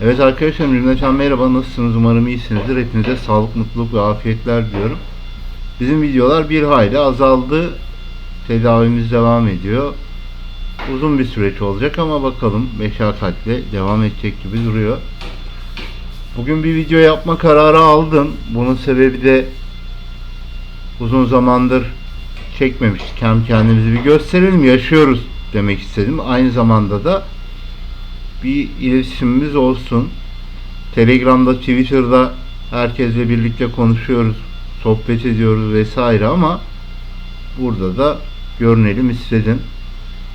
Evet arkadaşlar cümleten merhaba. Nasılsınız? Umarım iyisinizdir. Hepinize sağlık mutluluk ve afiyetler diliyorum. Bizim videolar bir hayli azaldı. Tedavimiz devam ediyor. Uzun bir süreç olacak ama bakalım meşakkatle devam edecek gibi duruyor. Bugün bir video yapma kararı aldım. Bunun sebebi de uzun zamandır çekmemiştik. Hem kendimizi bir gösterelim yaşıyoruz demek istedim. Aynı zamanda da bir iletişimimiz olsun. Telegram'da, Twitter'da herkesle birlikte konuşuyoruz, sohbet ediyoruz vesaire ama burada da görünelim istedim.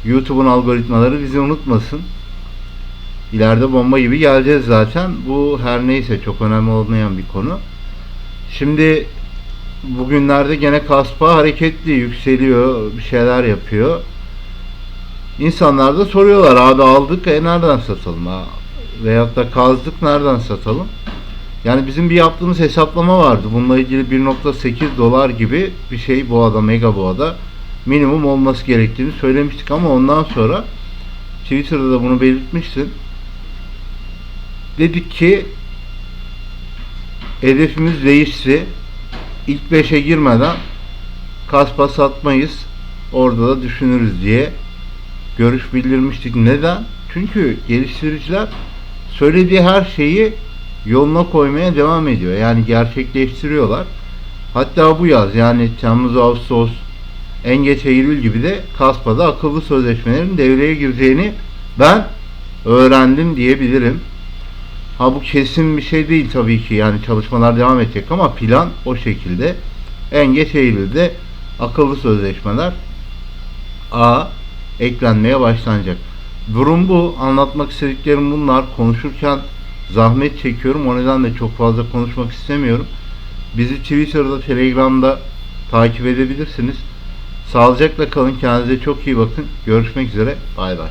YouTube'un algoritmaları bizi unutmasın. İleride bomba gibi geleceğiz zaten. Bu her neyse çok önemli olmayan bir konu. Şimdi bugünlerde gene kaspa hareketli, yükseliyor, bir şeyler yapıyor. İnsanlar da soruyorlar abi aldık e nereden satalım ha? Veyahut da kazdık nereden satalım? Yani bizim bir yaptığımız hesaplama vardı. Bununla ilgili 1.8 dolar gibi bir şey boğada, mega boğada minimum olması gerektiğini söylemiştik ama ondan sonra Twitter'da da bunu belirtmiştim. Dedik ki hedefimiz değişti. İlk 5'e girmeden kaspa satmayız. Orada da düşünürüz diye görüş bildirmiştik. Neden? Çünkü geliştiriciler söylediği her şeyi yoluna koymaya devam ediyor. Yani gerçekleştiriyorlar. Hatta bu yaz yani Temmuz, Ağustos, en geç Eylül gibi de Kaspa'da akıllı sözleşmelerin devreye gireceğini ben öğrendim diyebilirim. Ha bu kesin bir şey değil tabii ki yani çalışmalar devam edecek ama plan o şekilde. En geç Eylül'de akıllı sözleşmeler A eklenmeye başlanacak. Durum bu. Anlatmak istediklerim bunlar. Konuşurken zahmet çekiyorum. O nedenle çok fazla konuşmak istemiyorum. Bizi Twitter'da, Telegram'da takip edebilirsiniz. Sağlıcakla kalın. Kendinize çok iyi bakın. Görüşmek üzere. Bay bay.